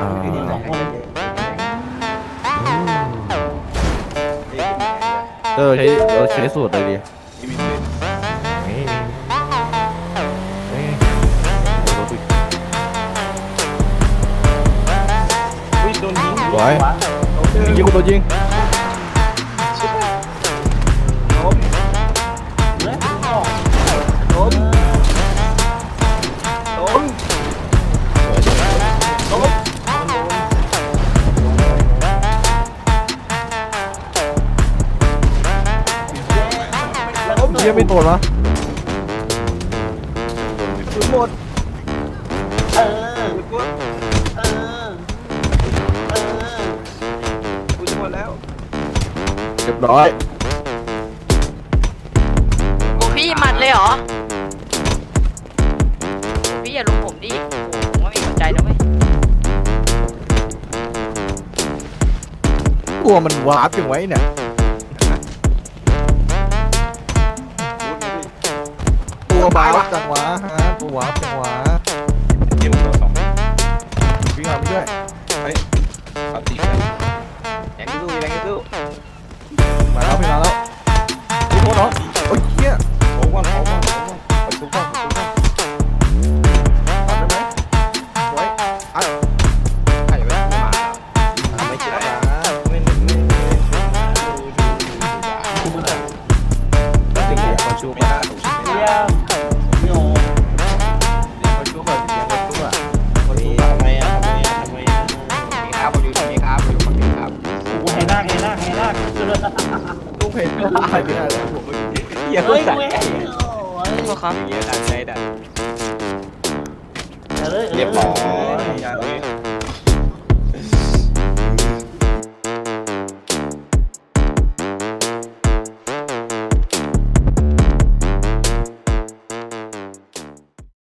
อ่าสองคนเลยเออใช้เออใช้สูตรเลยดิที่มีปืนนี่นี่รถอีกอุ้ยโดนยิงสวยยิงกูตัวยิง เยี่ยไม่โดนวะปืนหมด เออปืนหมดเออ เออปืนหมดแล้ว เรียบร้อยโอ้พี่หมัดเลยเหรอโอ้พี่อย่าลุมผมดิโอ้ผมว่ามีหัวใจนะเว้ยตัวมันวาร์ปจังไว้เนี่ย ตัววาจังวะฮะตัววาจังวะเกี่ยวตัวสองวิ่งมาไม่ด้วยปฏิกันแรงกระตู้แรงกระตู้มาแล้วพี่มาแล้วโอ้โหเนาะโอ้ยเหี้ยโอ้ว่างโอ้ว่างโอ้ว่างประตูว่างประตูว่างตัดได้ไหมไว้อัดใครไว้มาไม่ใช่ไม่ไม่ไม่ไม่ดูดูดูดูดูด่าแล้วถึงเขาชูไม่ได้ถูกใช่ไหมเยี่ยมโย ลูกเพจลูกใครไม่ได้เลยผมเหี้ยเฮ้ยสั่กูนให้โทษครับเหี้ยดันใจดันเออเรียบร้อย